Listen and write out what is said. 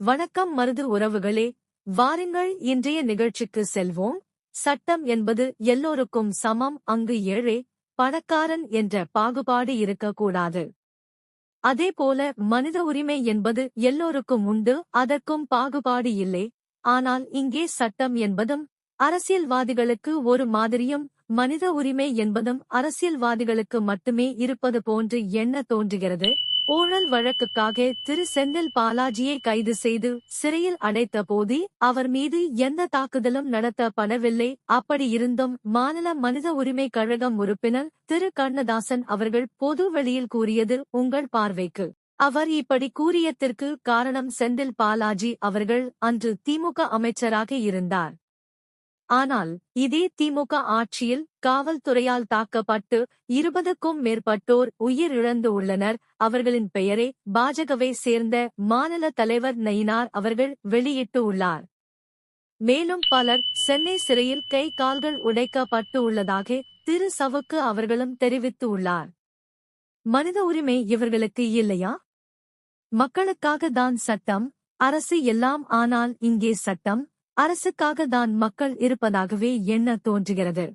வணக்கம் மருது உறவுகளே வாருங்கள் இன்றைய நிகழ்ச்சிக்கு செல்வோம். சட்டம் என்பது எல்லோருக்கும் சமம் அங்கு ஏழை பணக்காரன் என்ற பாகுபாடு இருக்கக்கூடாது. அதேபோல மனித உரிமை என்பது எல்லோருக்கும் உண்டு அதற்கும் பாகுபாடு இல்லை. ஆனால் இங்கே சட்டம் என்பதும் அரசியல்வாதிகளுக்கு ஒரு மாதிரியும் மனித உரிமை என்பதும் அரசியல்வாதிகளுக்கு மட்டுமே இருப்பது போன்று எண்ண தோன்றுகிறது? ஊழல் வழக்குக்காக திரு செந்தில் பாலாஜியை கைது செய்து சிறையில் அடைத்த போது அவர் மீது எந்த தாக்குதலும் நடத்தப்படவில்லை. அப்படியிருந்தும் மாநில மனித உரிமை கழகம் உறுப்பினர் திரு கண்ணதாசன் அவர்கள் பொது வெளியில் கூறியது உங்கள் பார்வைக்கு. அவர் இப்படி கூறியதற்கு காரணம் செந்தில் பாலாஜி அவர்கள். அன்று திமுக அமைச்சராக இருந்தார். ஆனால் இதே திமுக ஆட்சியில் காவல்துறையால் தாக்கப்பட்டு இருபதுக்கும் மேற்பட்டோர் உயிரிழந்து உள்ளனர். அவர்களின் பெயரை பாஜகவை சேர்ந்த மாநில தலைவர் நயினார் அவர்கள் வெளியிட்டு உள்ளார். மேலும் பலர் சென்னை சிறையில் கை கால்கள் உடைக்கப்பட்டு உள்ளதாக திரு சவுக்கு அவர்களும் தெரிவித்து உள்ளார். மனித உரிமை இவர்களுக்கு இல்லையா? மக்களுக்காக தான் சட்டம் அரசு எல்லாம் ஆனால் இங்கே சட்டம் அரசுக்காக தான் மக்கள் இருப்பதாகவே எண்ண தோன்றுகிறது?